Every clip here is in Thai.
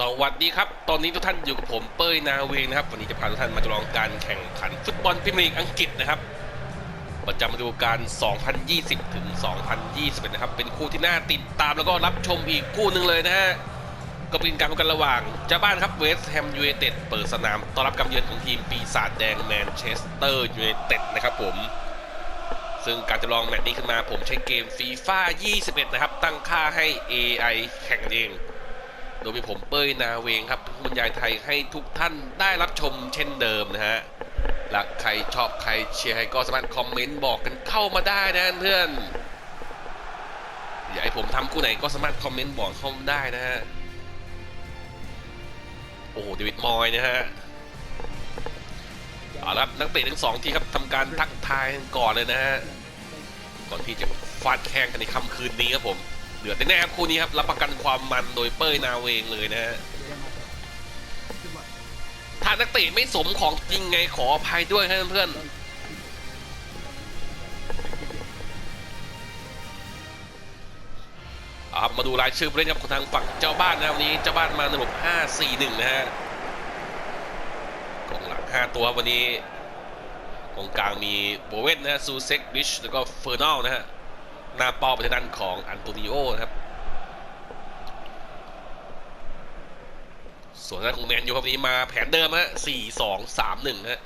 สวัสดีครับ ตอนนี้ทุกท่านอยู่กับผมเป้ยนาเวงนะครับ วันนี้จะพาทุกท่านมาจำลองการแข่งขันฟุตบอลพรีเมียร์ลีกอังกฤษนะครับประจำฤดูกาล 2020 ถึง 2021 นะครับ เป็นคู่ที่น่าติดตามแล้วก็รับชมอีกคู่หนึ่งเลยนะฮะ ก็เป็นการพบกันระหว่างเจ้าบ้านครับเวสต์แฮมยูไนเต็ดเปิดสนามต้อนรับการเยือนของทีมปีศาจแดงแมนเชสเตอร์ยูไนเต็ดนะครับผม ซึ่งการจำลองแมตช์นี้ขึ้นมาผมใช้เกมฟีฟ่า21 นะครับ ตั้งค่าให้ AI แข่งเอง โดยมีผมเป้ยนาเวงครับบรรยายไทยให้ทุกท่านได้รับชมเช่นเดิมนะฮะหลักใครชอบใครเชียร์ใครก็สามารถคอมเมนต์บอกกันเข้ามาได้นะเพื่อนอยากให้ผมทำคู่ไหนก็สามารถคอมเมนต์บอกเข้ามาได้นะฮะโอ้โหเดวิดมอยนะฮะเอาละครับนักเตะทั้งสองทีครับทำการทักทายก่อนเลยนะฮะก่อนที่จะฟาดแข่งกันในค่ำคืนนี้ครับผม เดือดแน่ๆครับคู่นี้ครับรับประกันความมันโดยเป้ยนาเวงเลยนะฮะถ้านักเตะไม่สมของจริงไงขออภัยด้วยครับเพื่อนๆเอาครับมาดูรายชื่อผู้เล่นครับของทางฝั่งเจ้าบ้านนะวันนี้เจ้าบ้านมาในระบบ 5-4-1 นะฮะกองหลัง 5 ตัววันนี้กองกลางมีโบเวนนะซูเซ็กริชแล้วก็เฟอร์นอลนะฮะ หน้าเป้าไปทางด้านของอันโตนิโอนะครับ ส่วนด้านของแมนยูครับนี้มาแผนเดิมฮะ4 2 3 1ฮะ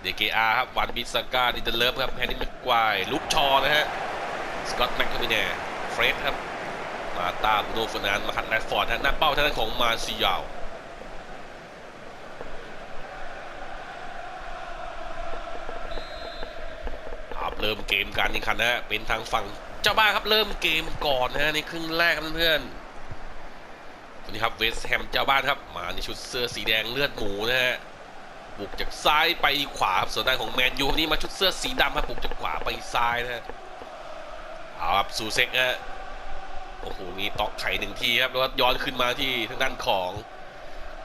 เดเกอาครับวันบิสกาดิเดเลฟครับแฮนนี่แม็กควายลุกชอนะฮะสกอตแม็กคามิเน่เฟรดครับ มาตาบูโนฟนานมาคัดแรดฟอร์ดฮะหน้าเป้าทางด้านของมาซิยาวครับเริ่มเกมการแข่งขันนะฮะเป็นทางฝั่ง เจ้าบ้านครับเริ่มเกมก่อนนะฮะในครึ่งแรกเพื่อนๆสวัสดีครับเวสแฮมเจ้าบ้านครับมาในชุดเสื้อสีแดงเลือดหมูนะฮะบุกจากซ้ายไปขวาครับส่วนด้านของแมนยูนนี้มาชุดเสื้อสีดำครับบุกจากขวาไปซ้ายนะฮะเอาครับซูเซ็กฮะโอ้โหนี่ตอกไข่หนึ่งทีครับแล้วก็ย้อนขึ้นมาที่ทางด้านของ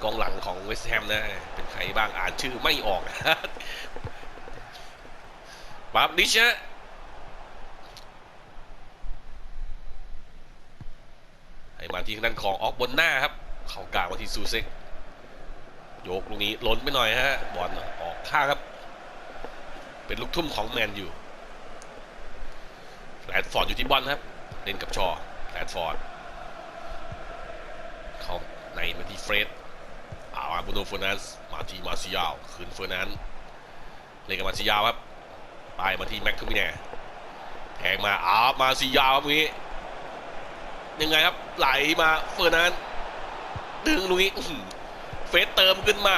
กองหลังของเวสต์แฮมนะเป็นใครบ้างอ่านชื่อไม่ออกนะปั๊บดิชฮะ ให้ มาที่ทางด้านของออกบนหน้าครับ เข้ากลางมาที่ซูเซ็กโยกลูกนี้ล้นไปหน่อยฮะบอลออกข้างครับ เป็นลูกทุ่มของแมนอยู่แรดฟอร์ดอยู่ที่บอลครับ เล่นกับชอแรดฟอร์ดเข้าในมาที่เฟรดอาอาบูโนเฟอร์นันส์มาที่มาซิยาวคืนเฟอร์นันส์เล่นกับมาซิยาวครับไปมาที่แม็กทูมิแน่แทงมาอาวมาซิยาวครับนี้ ยังไงครับ ไหลมาเฟอร์นันดึงลุยอื้เฟสเติมขึ้นมา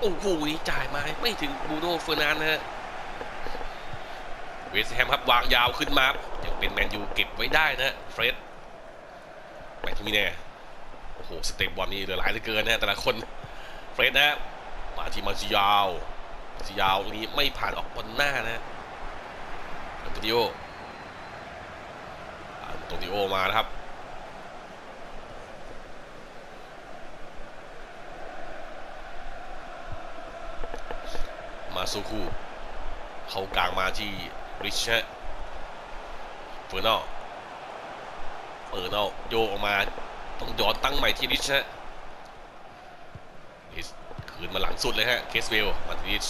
โอ้โหนี่จ่ายมาไม่ถึงบูโน่เฟอร์นันนะฮะเวสแฮมครับวางยาวขึ้นมาครับยังเป็นแมนยูเก็บไว้ได้นะเฟรดแมนทูมิแน่โอ้โหสเต็ปบอลนี่เหลือหลายเหลือเกินนะฮะแต่ละคนเฟรดนะมาที่มาซิยาวมาซิยาวตรงนี้ไม่ผ่านออกบอลหน้านะฮะอันโตนิโออันโตนิโอมานะครับ มาซูคูเขากลางมาที่ริชฮะเฟอร์นอลเฟอร์นอลโยกออกมาต้องย้อนตั้งใหม่ที่ริชฮะริชคืนมาหลังสุดเลยฮะเคสเวลมาที่ริช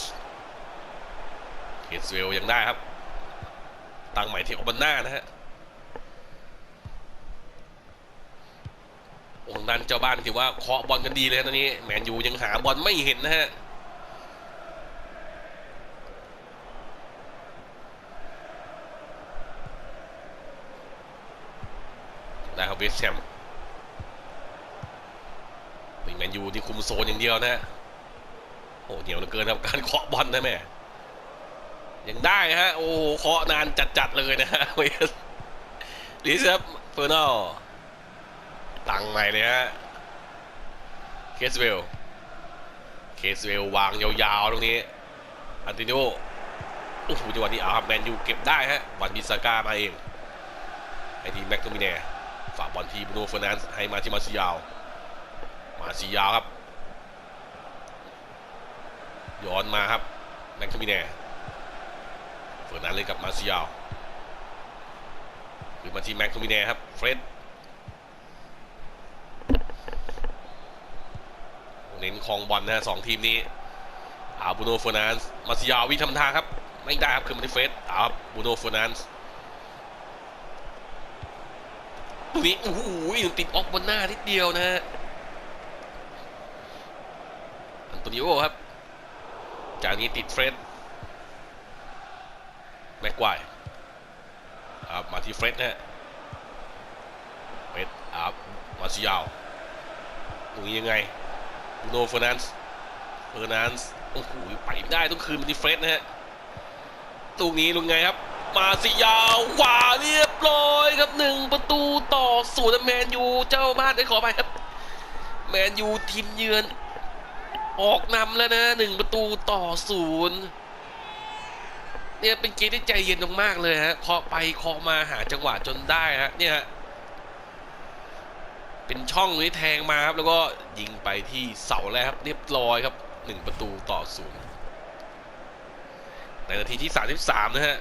เคสเวลยังได้ครับ ตั้งใหม่ที่ออบันหน้านะฮะอ้ทางด้นเจ้าบ้านถือว่าเคาะบอลกันดีเลยนะตอนนี้แมนยูยังหาบอลไม่เห็นนะฮะ ได้ครับเวสแฮมเป็นแมนยูที่คุมโซนอย่างเดียวนะฮะโอ้เหนียวเหลือเกินครับการเคาะบอลนะแม่ยังได้ฮะ โอ้โหเคาะนานจัดๆเลยนะฮะเวสลิซับเฟอร์นอลตังใหม่เลยฮะเคสเวลเคสเวลวางยาวๆตรงนี้อันติโนโอ้โหจังหวะนี้เอาครับแมนยูเก็บได้ฮะวันบิสก้ามาเองไอทีแม็กโทมิเน่ ฝากบอลทีบรูโน่เฟอร์นันซ์ให้มาที่มาซิยาว มาซิยาวครับ ย้อนมาครับแม็กโทมิเน่เฟอร์นันซ์เลยกับมาซิยาวคือมาที่แม็กโทมิเน่ครับเฟรดเน้นคองบอลนะฮะสองทีมนี้อาบูโนเฟอร์นันส์มาซิยาววิ่งทำทางครับ ไม่ได้ครับคือมันเฟสอาบูโนเฟอร์นันส์ ตรงนี้โอ้โหติดออกบนหน้านิดเดียวนะฮะอันโตนิโอครับ จากนี้ติดเฟรดแม็กควายครับมาที่เฟรดนะฮะเฟรดครับมาซิยาวตรงนี้ยังไงบูโนเฟอร์นันส์เฟอร์นันส์โอ้โหไปไม่ได้ต้องคืนมาที่เฟรดนะฮะตรงนี้ลงไงครับ มาซิยาวขวาเรียบร้อยครับหนึ่งประตูต่อศูนย์แมนยูเจ้าบ้านได้ขอไปครับ แมนยูทีมเยือน ออกนำแล้วนะหนึ่งประตูต่อศูนย์เนี่ยเป็นเกมที่ใจเย็นมากๆเลยฮะเคาะไปคาะมาหาจังหวะจนได้ฮะเนี่ยฮะเป็นช่องนี้แทงมาครับแล้วก็ยิงไปที่เสาแล้วครับเรียบร้อยครับหนึ่งประตูต่อศูนย์ในนาทีที่ 33 นะฮะ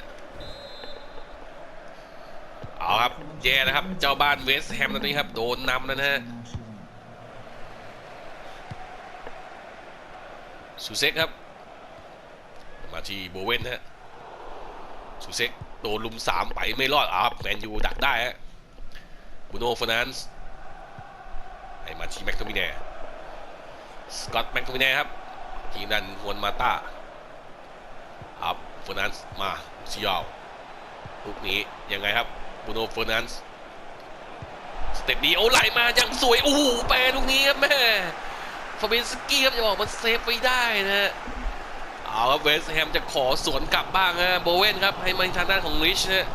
เอาครับ แย่นะครับ เจ้าบ้านเวสต์แฮมตอนนี้ครับ โดนนำแล้วนะฮะซูเซ็กครับ มาที่โบเวนฮะซูเซ็กโดนลุมสามไปไม่รอดอ่าบแมนยูดักได้ฮะบูโน่ฟอนันส์ให้มาที่แม็กโทมิเน่สกอตแม็กโทมินเน่ครับ ทีมนั้นฮวนมาต้าครับฟอนันส์มาซิยาวลูกนี้ยังไงครับ บูโน่เฟอร์นันส์สเต็ปนี้โอ้ไหลมาอย่างสวยโอ้โหแปรลูกนี้ครับแม่ฟาเบนสกี้ครับจะบอกมันเซฟไว้ได้นะฮะเอาครับเวสแฮมจะขอสวนกลับบ้างฮะโบเวนครับให้มาทางด้านของริชนะ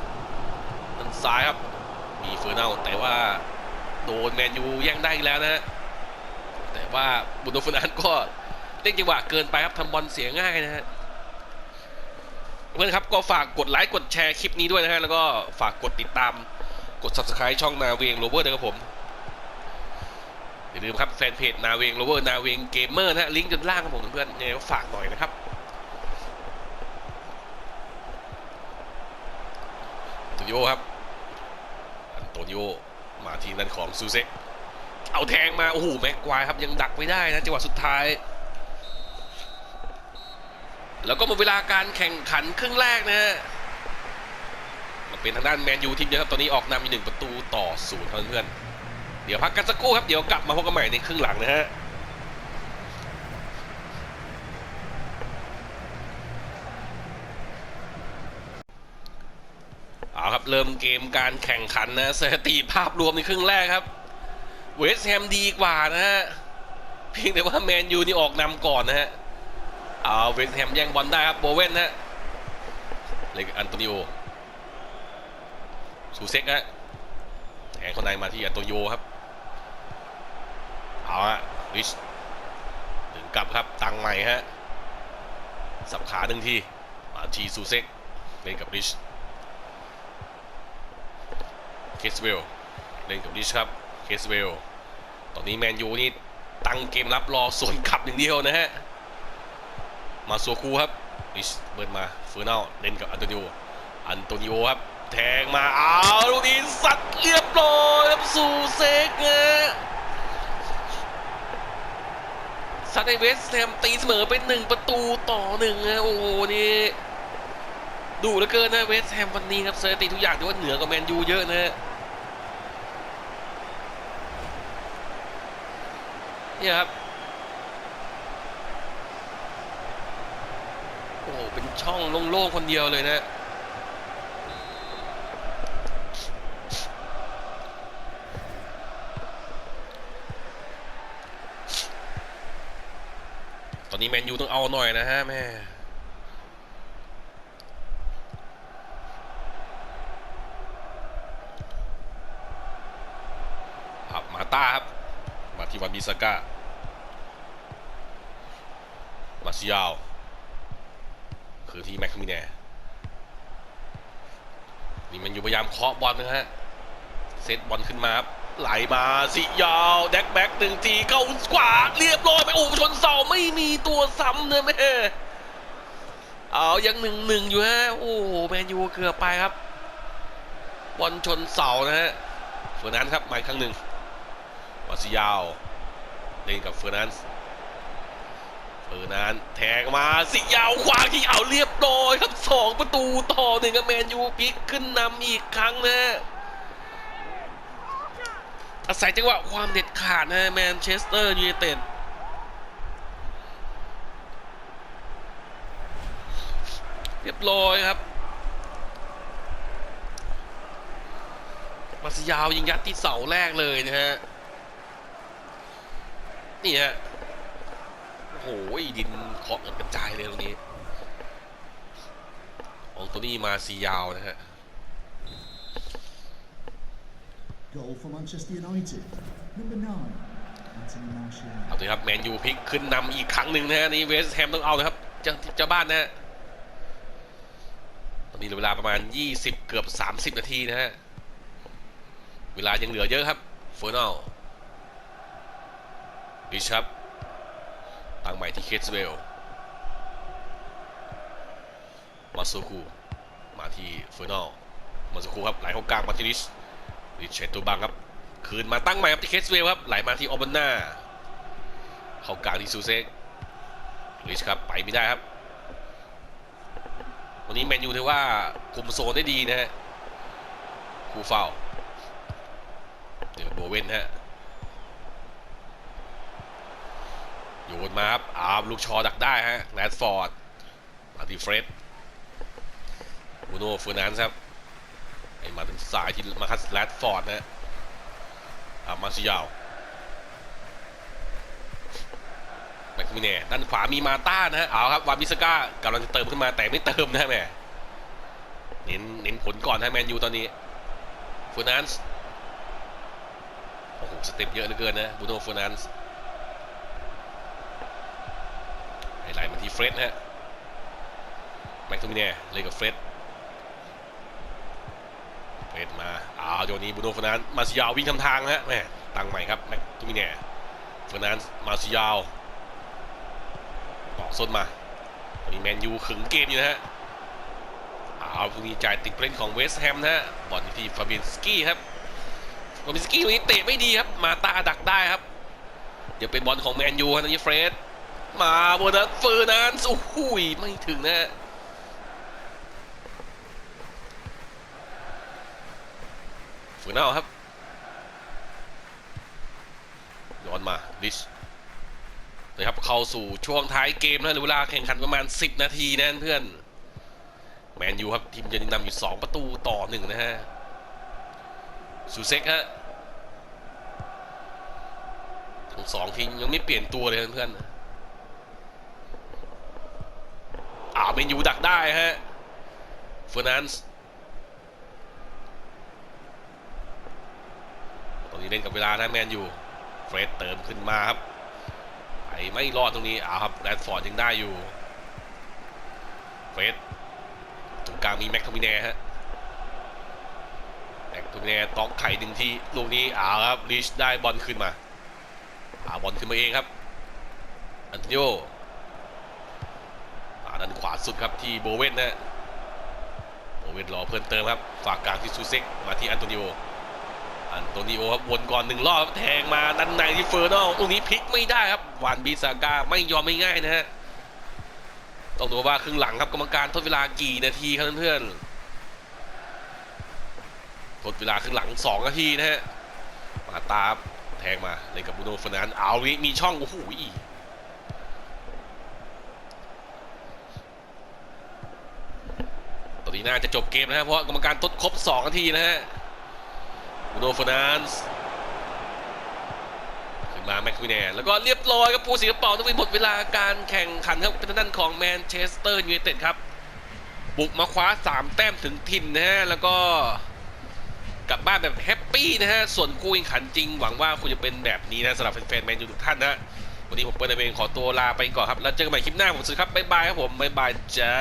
ด้านซ้ายครับ มีเฟอร์เนลแต่ว่าโดนแมนยูแย่งได้อีกแล้วนะฮะแต่ว่าบุนโดฟนันก็เล่นจังหวะเกินไปครับทำบอลเสียง่ายนะฮะ เพื่อนครับก็ฝากกดไลค์กดแชร์คลิปนี้ด้วยนะฮะแล้วก็ฝากกดติดตามกด subscribe ช่องนาเวงโรเวอร์ด้วยครับผมอย่าลืมครับแฟนเพจนาเวงโรเวอร์นาเวงเกมเมอร์นะฮะลิงก์ด้านล่างครับผมเพื่อนเนี่ยฝากหน่อยนะครับอันโตนิโอครับอันโตนิโอมาทีนั้นของซูเซ็กเอาแทงมาโอ้โหแม็กควายครับยังดักไม่ได้นะจังหวะสุดท้าย แล้วก็หมดเวลาการแข่งขันครึ่งแรกนะฮะมาเป็นทางด้านแมนยูทีมเดียวครับตอนนี้ออกนำอยู่หนึ่งประตูต่อศูนย์เพื่อนเดี๋ยวพักกันสักครู่ครับเดี๋ยวกลับมาพบกันใหม่ในครึ่งหลังนะฮะเอาครับเริ่มเกมการแข่งขันนะสถิติภาพรวมในครึ่งแรกครับ เวสต์แฮมดีกว่านะฮะเพียงแต่ว่าแมนยูนี่ออกนำก่อนนะฮะ เอาเวสแฮมแย่งบอลได้ครับโบเว่นนะเลยอันโตนิโอซูเซ็กฮะแทงคนในมาที่อันโตโยครับเอาฮะริชถึงกลับครับตังใหม่ฮะสับขาหนึ่งทีมาทีซูเซ็กเล่นกับริชเคสเวลเล่นกับริชครับเคสเวลตอนนี้แมนยูนี่ตั้งเกมรับรอสวนขับอย่างเดียวนะฮะ มาโซคูครับริชเบิร์นมาเฟอร์นัลเล่นกับอันโตนิโอ อันโตนิโอครับแทงมาอ้าวลูกนี้สัตว์เรียบร้อยครับสู่เซกเงซัดในเวสแฮมตีเสมอเป็นหนึ่งประตูต่อหนึ่งนะโอ้โหนี่ดูเหลือเกินนะเวสแฮมวันนี้ครับสถิติทุกอย่างถือว่าเหนือกว่าแมนยูเยอะนะเนี่ยครับ โอ้โหเป็นช่องโล่งๆคนเดียวเลยนะตอนนี้แมนยูต้องเอาหน่อยนะฮะแม่ครับมาต้าครับ มาที่วันบิสก้ามาซิยาว คือที่แม็กมิเน่นี่มันอยู่พยายามเคาะบอลนะฮะ เซตบอลขึ้นมาครับไหลมาสิยาวแดกแบ็กหนึ่งทีเข้าขวาเรียบร้อยไปโอ้ชนเสาไม่มีตัวซ้ำเลยแม่เอายังหนึ่งหนึ่งอยู่ฮะโอ้แมนยูเกือบไปครับบอลชนเสานะฮะเฟอร์นันด์ครับมาอีกครั้งหนึ่งวาซิยาวเล่นกับเฟอร์นันด์ เออนานแทงมาสิยาวขวาที่เอาเรียบร้อยครับสองประตูต่อหนึ่งกับแมนยูพิกขึ้นนำอีกครั้งนะอาศัยจังหวะความเด็ดขาดนะแมนเชสเตอร์ยูไนเต็ดเรียบร้อยครับ มาสยาวยิงยัดที่เสาแรกเลยนะฮะ นี่ฮะ โอ้โหดินเคาะกันกระจายเลยตรงนี้ ของตัวนี้มาซียาวนะฮะ Goal for Manchester United. Number nine, Anthony Martial. เอาเลยครับแมนยูพลิกขึ้นนำอีกครั้งหนึ่งนะฮะนี่เวสต์แฮมต้องเอานะครับเจ้าเจ้าบ้านนะฮะตอนนี้เหลือเวลาประมาณ 20 เกือบ 30 นาทีนะฮะ เวลายังเหลือเยอะครับเฟอร์นอลบิชครับ ตั้งใหม่ที่เคสเวลมาซูคูมาที่เฟอร์นอลมาซูคูครับไหลเข้ากลางมาทิลิชริชเชตตัวบังครับ คืนมาตั้งใหม่ครับที่เคสเวลครับไหลมาที่ออบนนาเข้ากลางที่ซูเซกลิชครับไปไม่ได้ครับ วันนี้แมนยูถือว่าคุมโซนได้ดีนะฮะคูเฝ้าเดี๋ยวโบเวนฮะ โยนมาครับอาบลูกชอดักได้ฮะแรดฟอร์ด มาที่เฟรดบูโน่เฟอร์นันด์ครับ ไอ้มาทางซ้ายที่มาคัสแรดฟอร์ดนะอามาซิยาวแม็กมิเน่ด้านขวามีมาต้านะฮะเอาครับวาบิสก้ากำลังจะเติมขึ้นมาแต่ไม่เติมนะแม่เน้นเน้นผลก่อนนะแมนยูตอนนี้เฟอร์นันส์โอ้โหสเต็ปเยอะเหลือเกินนะบูโน่เฟอร์นันส์ไฮไลท์มาที่เฟรดฮะแม็กมิเน่เลยกับเฟรดเฟรดมาอ้าวโยนนี้บูโนฟอนันมาซิยาววิ่งทำทางฮะแม่ตั้งใหม่ครับแม็กมิเน่ฟอนันมาซิยาวต่อส้นมาตอนนี้แมนยูขึงเกมอยู่นะฮะเอาพวกนี้จ่ายติดเล่นของเวสต์แฮมนะฮะบอลที่ฟาบินสกี้ครับฟาบินสกี้วันนี้เตะไม่ดีครับ มาตาดักได้ครับ เดี๋ยวเป็นบอลของแมนยูครับตอนนี้เฟรด มาบนนั้นเฟอร์นันส์โอ้โหยไม่ถึงนะฮะเฟอร์นัลครับ ย้อนมาลิชนะครับเข้าสู่ช่วงท้ายเกมแล้วเหลือเวลาแข่งขันประมาณ 10 นาทีนะเพื่อน แมนยูครับ ทีมเยือนนำอยู่ 2 ประตูต่อหนึ่งนะฮะซูเซ็กฮะทั้งสองทีมยังไม่เปลี่ยนตัวเลยเพื่อนๆอ่าแมนยูดักได้ฮะเฟอร์นันส์ตอนนี้เล่นกับเวลานะแมนยูเฟรดเติมขึ้นมาครับไปไม่รอดตรงนี้เอาครับแรดฟอร์ดยังได้อยู่เฟสตรงกลางมีแม็กโทมิแน่ฮะแม็กโทมิแน่ต้องไข่หนึ่งทีลูกนี้เอาครับลิชได้บอลขึ้นมาเอาบอลขึ้นมาเองครับอันโตนิโออ่า ด้านขวาสุดครับที่โบเวนนะโบเวนรอเพิ่มเติมครับ ฝากกลางที่ซูเซ็กมาที่อันโตนิโอ อันโตนิโอครับวนก่อนหนึ่งรอบแทงมาด้านในที่เฟอร์นอลตรงนี้พลิกไม่ได้ครับวานบิซาก้าไม่ยอมไม่ง่ายนะฮะ ต้องดูว่าครึ่งหลังครับกรรมการทดเวลากี่นาทีครับเพื่อนๆทดเวลาครึ่งหลัง 2 นาทีนะฮะ มาตาครับแทงมาเล่นกับบูโนฟนันเอานี้มีช่องโอ้โหตอ นี้น่าจะจบเกมนะฮะเพราะกรรมการทดครบ2นาทีนะฮะบูโนฟนานส์ขึ้นมาแม็กควินแนนแล้วก็เรียบร้อยครับปูสีกระเป๋าต้องไปหมดเวลาการแข่งขันครับเป็นทางด้านของแมนเชสเตอร์ยูไนเต็ดครับ บุกมาคว้า 3 แต้มถึงทินนะฮะแล้วก็กลับบ้านแบบแฮปปี้นะฮะ ส่วนคู่แข่งขันจริงหวังว่าคุณจะเป็นแบบนี้นะสำหรับแฟนๆแมนยูทุกท่านนะวันนี้ผมเปิดเองขอตัวลาไปก่อนครับ แล้วเจอกันใหม่คลิปหน้าผมสุดครับบ๊ายบายครับผมบ๊ายบายจ้า